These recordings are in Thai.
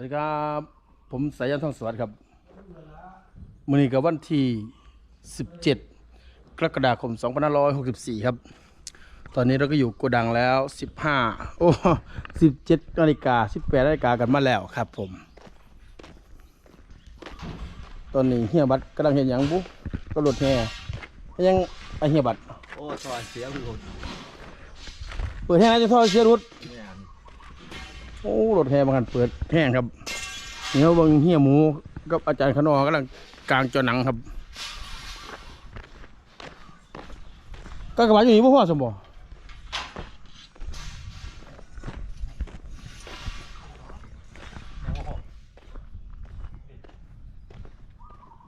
วัสดีครับ ผมสายันทองสวัสดิ์ครับมือนี้กับวันที่ 17 กรกฎาคม 2564 ครับ ตอนนี้เราก็อยู่โกดังแล้ว 15 โอ้ 17นาฬิกา18นาฬิกากันมาแล้วครับผม ตอนนี้เฮียบัตรกำลังเห็นอย่างบุ๊ก็รถแห่ยังไอเฮียบัตรโอ้ซอยเสียคุณเปิดแห่จะท่อเสียรุดเนี่ย โอ้รถแห่บางคันเปิดแห้งครับนี่เขางเฮียหมูกับอาจารย์ขนอกำลังกลางจอหนังครับก็กระบะอยู่นี่พ่อสมบ่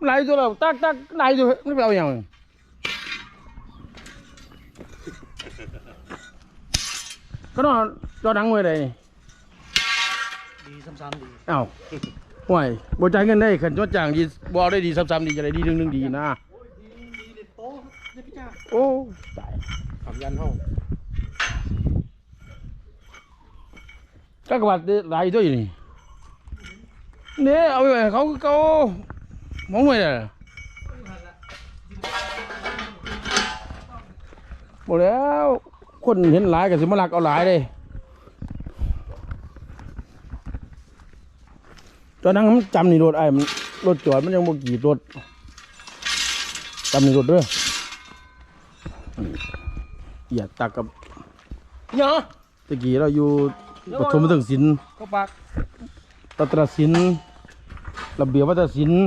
ไหลตัวเราตักตักไหลตัวไม่เอาอย่างก็นอนจอหนังไว้เลยดี ซ้ำๆดีเอ้าห่วยบ่จ่ายเงินได้ขันจดจ้างดีบ่เอาได้ดีซ้ำๆดีจะได้ดีหนึงๆดีนะดีเด็ดโตเนี่ยพี่จ้าโอ้ตายขับยันห้องก็กระบาดหลายตัวอยู่นี่เนี่ยเอาไปไว้ให้เขาคือเขามองไว้น่ะบ่แล้ว คนเห็นหลายก็สิมาลักเอาหลายเลย ตอนนั้นมันจำนี่รถไอ้มันรถจอดมันยังบ่กรีดรถจำนี่รถเด้ออย่าตักกับเนาะตะกี้เราอยู่ปฐมตึงศิลป์ก็ปากตัตรศิลป์ระเบียบวัฒนศิลป์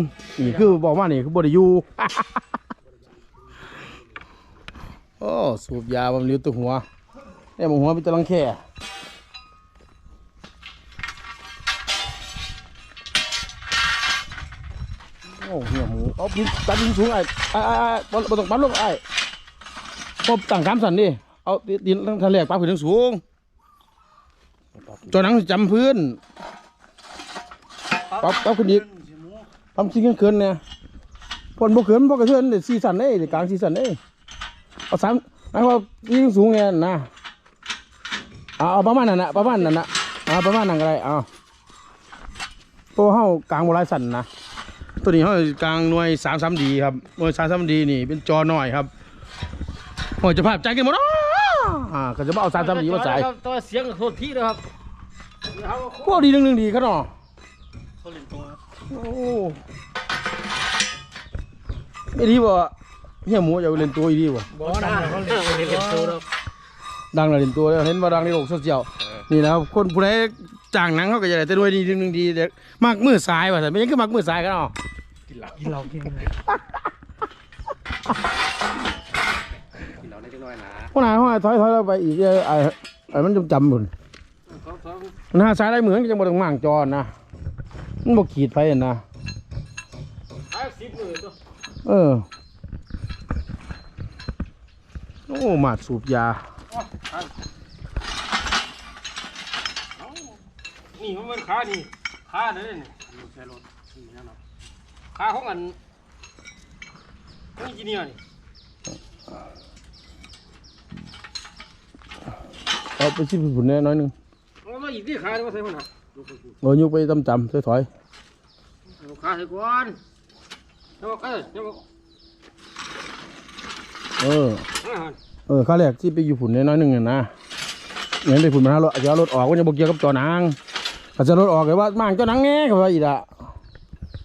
นี่คือบอกว่านี่คือบริยูโอ้สูบยาบำรุงตัวหัวเนี่ยมันหัวเป็นตะลังแค่ โอ้เหี้ยหมูเอาดินตัดดินสูงไอ้ไอ้ไอ้ไอ้บนบนตรงปั๊มลงไอ้พบต่างสามสันดิเอาดินทะเลปั๊บขึ้นถึงสูงจอหนังจำพื้นปั๊บปั๊บขึ้นอีกทำสิ่งเขินเนี่ยพนบกเขินพวกกระเทือนเด็ดซีสันเอ้ยเด็ดกลางซีสันเอ้ยเอาสามนะว่ายิงสูงเนี่ยนะเอาเอาประมาณนั้นนะประมาณนั้นนะเอาประมาณนั้นก็ได้เอาตัวเฮากลางบหลายสันนะ ตัวนี้เฮากลางหน่วยสามสามดีครับหน่วยสามสามดีนี่เป็นจอหน่อยครับโอ้ยจะภาพใจกันหมดอ้ออ่าก็จะมาเอาสามสามดีมาใส่ตัวเสียงโทษที่เลยครับเขาพวกดีหนึ่งหนึ่งดีครับเนาะเขาเล่นตัวครับโอ้ไม่ดีบ่เฮียหมูจะเอาเล่นตัวอีดีบ่บอสนะเขาเล่นเล่นตัวครับ ดังแล้วเล่นตัวแล้วเห็นว่าดังในโลกโซเชียลนี่นะครับคนผู้ใดจ้างหนังเขาก็จะได้แต่ด้วยดีหนึ่งดีเด็กมักมือซ้ายว่าแต่ไม่ยังคือมักมือซ้ายกันเนาะกินเหล้ากินเหล้ากินเลยกินเหล้าได้จังน้อยนะพวกนายห้อยถอยถอยเราไปอีกเอ้ยไอ้ไอ้มันจำจำบุญเขาเขาหน้าซ้ายได้เหมือนก็จะบ่ต้องมั่างจอนะมันบ่ขีดไฟนะขายสิบเลยตัวเออโอ้มาดสูบยา นี่มันเป็นขานี่ขาเลยนี่ใช่รถขาของอันนี่จีเนียนี่เอาไปชิบผุนแน่น้อยหนึงเอามาอีกที่ขาเนี่ยมาใส่มันนะโอ้ยกไปจำจำถอยถอยเอาขาใส่ก่อนแล้วก็แล้วก็ๆเอออาหารเออข้าแรกที่ไปอยู่ฝุ่นน้อยๆหนึ่งน่ะนะเห็นไปฝุ่นมันหารถอาจจะเอารถออกก็จะบอกเกี่ยวกับจอหนัง อาจจะรถออกเลยว่ามั่งจอหนังแง่เขาว่าอีละ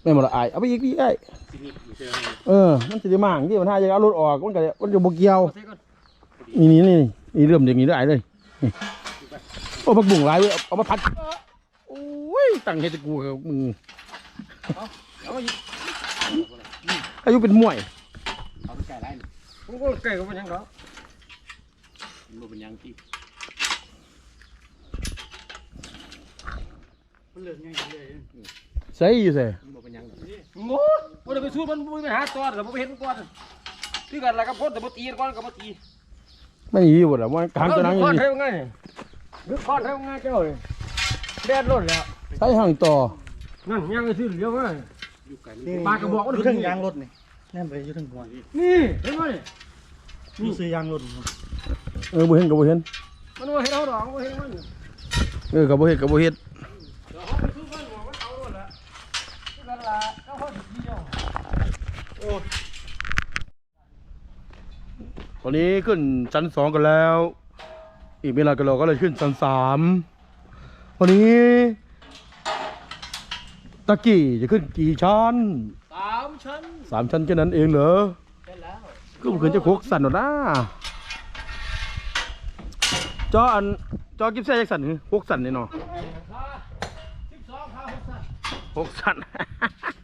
ไม่หมดละอายเอาไปอีกพี่ไอ้ที่นี่อยู่เจอเออ มันจะได้มั่งที่มันถ้าจะเอารถออกมันก็มันจะบอกเกี่ยวใส่ก่อนนี่นี่นี่นี่เริ่มอย่างนี้ได้เลยนี่โอ้พักบุ่งหลายเว้ยเอาเอามาพัดโอ้ยตั้งเฮดกูกับมึงเอามาอีกอายุเป็นมวยเอาไปไก่ไรนี่ผมก็ไก่ก็เป็นยังเหรอมันเป็นยังที่มัน เลือกง่ายเลยใส่อยู่ใส่มันเป็นยังโง่บ่ได้ไปสู้มันบ่ไปหาตัวแต่บ่ไปเห็นก่อนคือกันแล้วก็พ้นแต่บ่ตีก่อนก็บ่ตีไม่ยีหมดละมันกลางจอหนังอยู่ก่อนนี่เท่าไงคือก่อนเท่าไงเจ้าเลยแดดร้อนแล้วใส่ห่างต่อนั่นยังซื้อเหลียวไว้ปากกระบอกมันอยู่ขึ้ถึนงยางรถนี่แน่นไปอยู่ถึงหัวนี่เห็นไหมมีซื้อยางรถเออบ่เห็นกับบ่เห็นมันว่าเห็นเอาดอกบ่เห็นมันเออกับบ่เห็นกับบ่เห็นเดี๋ยวเขาไปสู้กันหัวมัน ตอนนี้ขึ้นชั้นสองกันแล้ว อีกไม่นานก็เราก็เลยขึ้นชั้นสามวันนี้ตะกี้จะขึ้นกี่ชั้นสามชั้นสามชั้นแค่นั้นเองเหรอใช่แล้วก็มันขึ้นจะโคกสั่นหรอนะจออันจอกิฟเซ่ยักสั่นโคกสั่นนี่เนาะหกสั่หกสั่น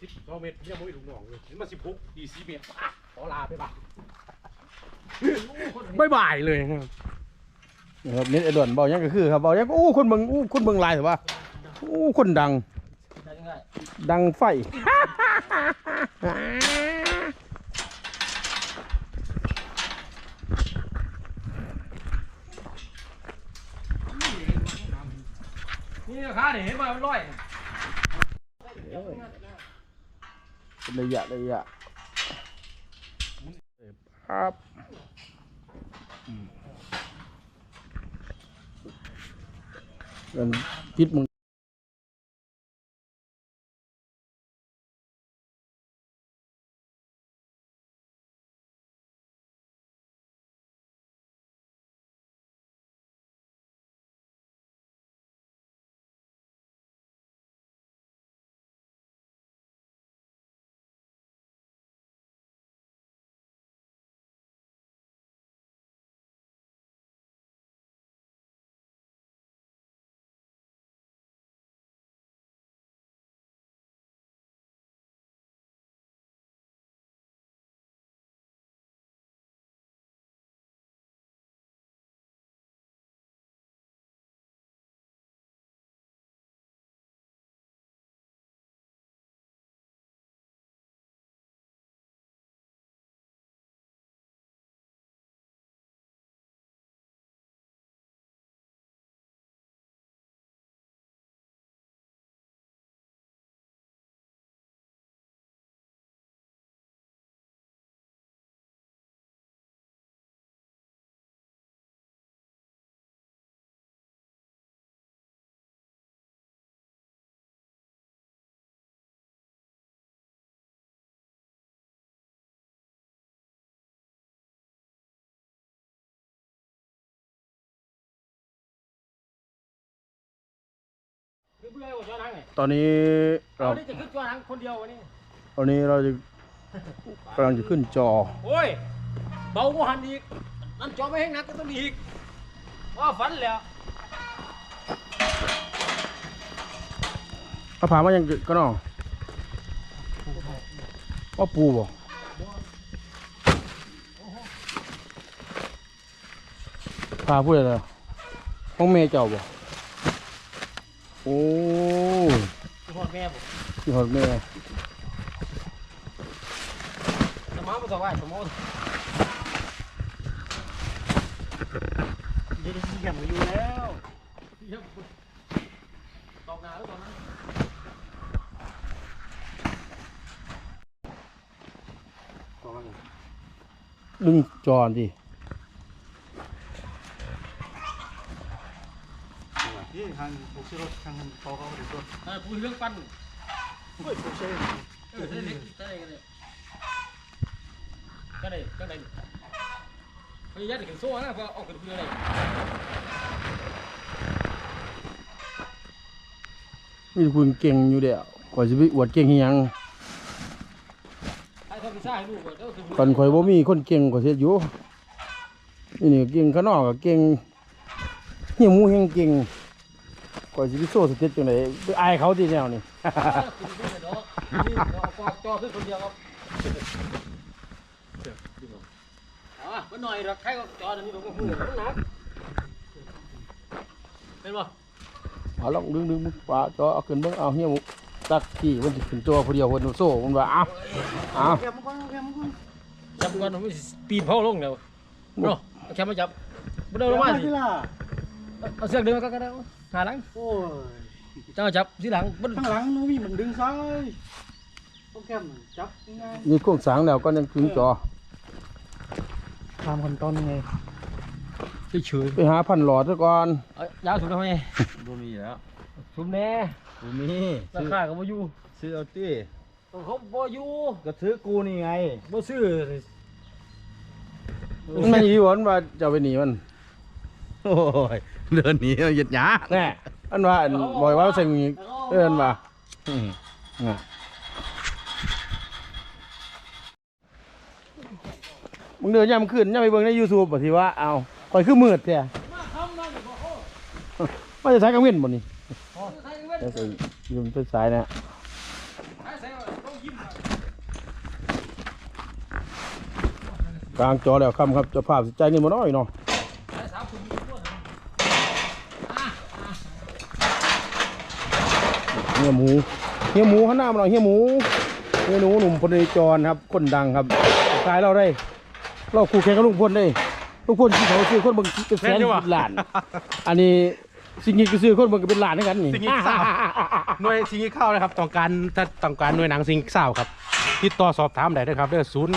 สิบสองเมตรยังไม่ถึงหนองเลยเห็นมาสิบหกดีสี่เมตรป่ะขอลาไปป่ะบายบายเลยครับนะครับนี่ไอ้ด่วนเบายังก็คือครับเบายังก็อู้คนเมืองอู้คนเมืองลายถือว่าอู้คนดังได้ยังไงดังไฟ นี่ขาเนี่ยเห็นมามันร้อย เป็นระยะระยะครับอืมมันพิษมึง ตอนนี้เราเราได้จะขึ้นจอนังคนเดียววันนี้ตอนนี้เราจะกำลังจะขึ้นจอ โอ้ย เบากว่าหันอีก นั่นจอไม่แห้งนักก็ต้องมีอีกว่าฝันแล้วเอาผ่ามายังก็นอว่าปูบ่พาพูดอะไรล่ะห้องเมย์เจ้าบ่ โอ้คือพ่อแม่ผมที่หอดเมย์สมองมันสบายสมองยืนเยี่ยมอยู่แล้วตอกหนาหรือเปล่านะดึงจอนดิ ที่ ทางผูกเชือกทางเขาเขาไปตัวเออพูเรื่องปั้นเฮ้ยผูกเชือกเออได้เลยได้เลยก็ได้ก็ได้พยายามจะขึ้นโซ่นะเพราะเอาขึ้นเพื่ออะไรมีแต่คุณเก่งอยู่เดียวข่อยสิไปอวดเก่งยังให้เขาพิซซ่าให้ลูกก่อนข่อยบ่มีคนเก่งข่อยเสียอยู่นี่เก่งข้างนอกก็เก่งเฮียมูแห่งเก่ง ข่อยสิไปโซ่สเต็ปจังไดไปอายเขาที่แนวนี่ขึ้นเพื่อเนาะนี่เราเอาจอขึ้นคนเดียวครับอ๋อมันหน่อยหรอกใครก็จอเดี๋ยวนี้ผมก็พูดมันหนักเป็นป่ะเอาลองดึงดึงปลาจอเอาขึ้นเบิ่งเอาเฮียหมูตักที่มันสิขึ้นตัวผู้เดียวเพิ่นโซ่มันว่าอ้าวอ้าวแคมก่อนแคมก่อนจับก่อนผมปีนเผาลงเดี๋ยวเนาะเอาแค่มาจับไม่ได้ลงมาสิที่ล่ะเอาเสือกเดินมาก็ได้ หาหลังโอ้ยเจ้าจับที่หลังมันข้างหลังนู้นมีมันดึงซ้ายโอเคมันจับง่ายนี่โครงสร้างแล้วก็ยังขึ้นจอทำขั้นตอนยังไงเฉยไปหาพันหลอดซะก่อนๆเอายาวสุดทำไมดูมีแล้วสุดแน่ดูมีราคาก็บ่อยู่ซื้อเอาตี้เขาบ่อยู่ก็ซื้อกูนี่ไงบ่ซื้อมันไม่ยีหวนว่าจะเอาไปหนีมัน โอ้ยเดินหนีเอาเหยียดหยาแน่อันว่าอันบอกว่าเสียงนี้เอิ้นว่าอืมน่ะมึงเดินย่ำขึ้นย่ำไปเบิ่งใน YouTube บ่สิว่าเอาข่อยคือมืดแท้มาจะใช้กังเว้นบ่นี่เดี๋ยวไปยืมเป็นสายนะ กลางจอแล้วคำครับเจะภาพสิใจายเงินมาน้อยเนาะ ฮียหมูเฮียหมูข้างหน้ามาหน่อยเฮียหมูเฮียหนูหนุ่มพลในจรครับคนดังครับขายเราได้ เราคู่แข่งกับลุงพลได้ลุงพลที่เขาซื้อคนเบิ่งเป็นแสนล้าน อันนี้สิ่งนี้ก็ซื้อคนเบิ่งก็เป็นล้านด้วยกันนี่สิ่งนี้สาวหน่วยสิงห์ข้าวนะครับต้องการถ้าต้องการหน่วยหนังสิงห์ข้าวครับติดต่อสอบถามได้นะครับเด้อศูนย์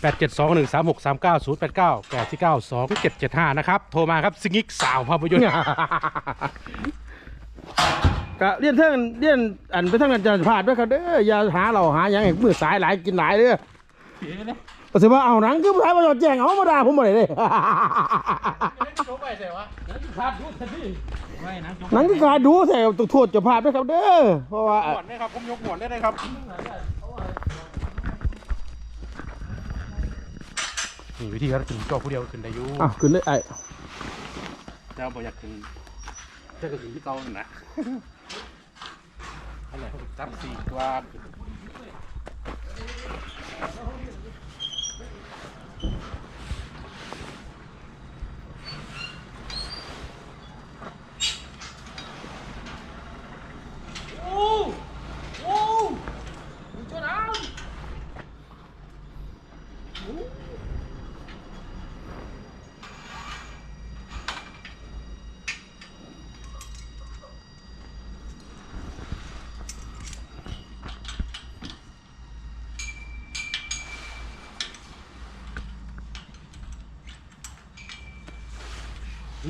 แปดเจ็ดสองหนึ่งสามหกสามเก้าศูนย์แปดเก้าแปดสี่เก้าสองเจ็ดเจ็ดห้านะครับ โทรมาครับสิงห์สาวภาพยนตร์ ก็เรียนเท่งเรียนอันไปทางนั้นจะพลาดด้วยครับเด้ออย่าหาเราหาอย่างให้มือสายหลายกินหลายเด้อก็สิว่าเอาหนังคือผู้ชายมาจอดแจ้งเอามาด่าผมบ่ได้เด้ขาดอยู่ทันทีหนังที่การดูใส่ตุกโทษเจะพลาดด้วยครับเด้อเพราะว่าหมวดได้ครับผมยกหมวดได้เลยครับนี่วิธีการถึงจอผู้เดียวขึ้นได้อยู่อ้าวขึ้นได้ไอ้เจ้าบอกอยากขึ้นเจ้าก็ถึงที่เก่านั่นนะ อะไรเขาจับสี่ตัว โอ้โอ้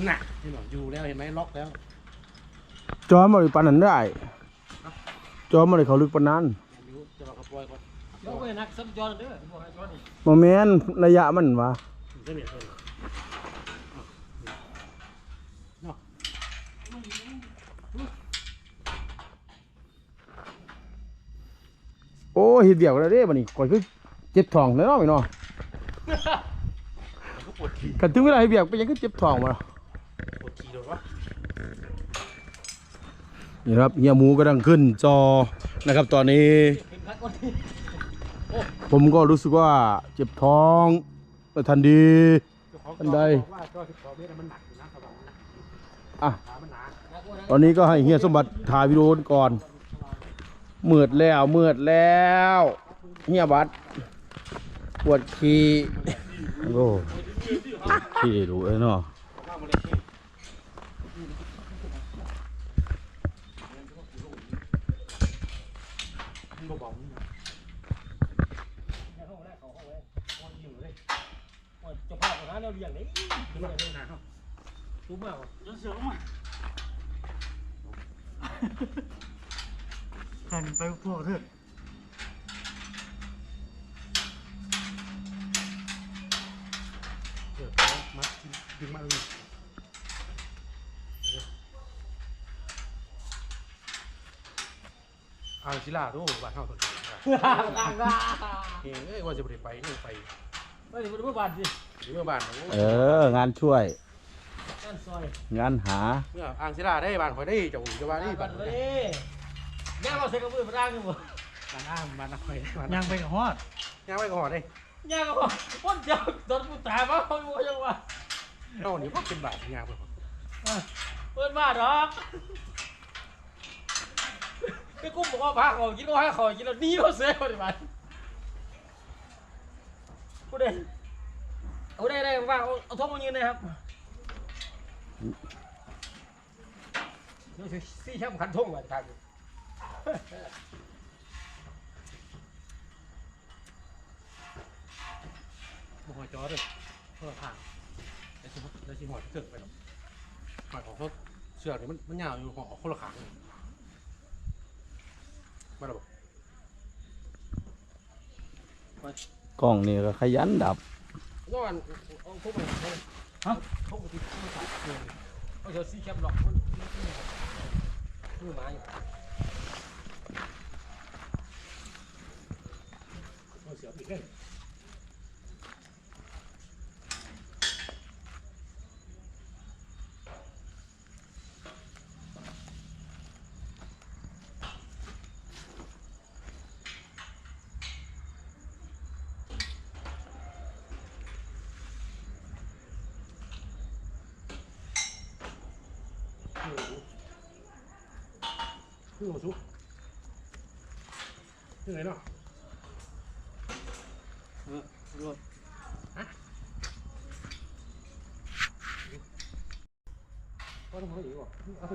จ นเอาหนักเห็นหรออยู่แล้วเห็นไหมล็อกแล้ว จอมบ่ได้ปานนั้นได้ จอมบ่ได้เขาลึกปานนั้นอยู่จะมาขบวยก่อนเดี๋ยวไปนักสัญจรเด้อบ่ให้จอนี่บ่แม่นระยะมันว่าเส้นเหนียวเลยโอ้เฮ็ดเดียวแล้วเด้บัดนี้ข่อยคือเจ็บท้องแล้วเนาะพี่น้องกันถึงเวลาเฮ็ดเวียกไปยังคือเจ็บท้องบ่ล่ะ ปวดทีโดนวะนี่ครับเฮียหมูกำลังขึ้นจอนะครับ ตอนนี้เป็นคักคนนี้ ผมก็รู้สึกว่าเจ็บท้องไม่ทันดีอันใดว่าจอสิบสองเมตรมันหนักอยู่นะสว่างนะอะขามันหนานักคนนั้นตอนนี้ก็ให้เฮียสมบัติถ่ายวิดีโอก่อนมืดแล้วมืดแล้วเฮียบัตรปวดขี้โอ้ขี้ดูเอ้ยเนาะ ข้างบนเลยที่มันเบาๆนี่นะ ห้องแรกเขาห้องแรกห้องอยู่เลยว่าจะพาไปหาแนวเลี้ยงนี่ขึ้นมาเลยนะตุ้มมากว่ะเสือมากันไปพวกเถิดเออมาดึงมาเลยอ่างศิลาดูบ้านเฮาตัวนี้ต่างกัน เองเอ้ยว่าจะไปไปนี่ไปไม่ถึงเมื่อบานสิหรือเมื่อบ้านโอ้เอองานช่วย นั่นซอยงานหา เมื่ออ่างศิลาได้บ้านข่อยได้เจ้าจะว่านี่กับ้านนเลข่อยยย่างเราใส่กระเบื้องมาด่างกันบ่บ้านอ่างบ้านข่อยบ้านย่างไปกับฮอดย่างไว้ก่อนเลยย่างกับบ่พ่นเจ้าโดนกูตายมาเขาอยู่ยังวะเอานี่ก็เป็นบาทย่างไปก่อนเปิดบ้านหรอก ไอ้กุ้งบอกว่าพาเขากินก็ให้เขากินแล้วหนี่เขาเสียคนไปกูได้เอาได้ได้ว่าเอาเอาท้องมายืนเลยครับนี่คือสี่แคมขันทุ่งอะทางบ่หัวจอเลยเพื่อผ่านได้สิได้สิหัวเสือกไปหรอกหมายของเขาเสือกนี่มันมันยาวอยู่หัวคนละขางเลย มาแล้วบ่กล้องนี่ก็ขยันดับย้อนเอาพวกมันฮะพวกมันที่มันตัดเลยเอาเดี๋ยวซีแคปหลอกมันมันมือไม้เอาเสียบอีกเลย ขึ้นมาชุบขึ้นไหนเนาะเออรวบก็ต้องให้อีกว่ะเอา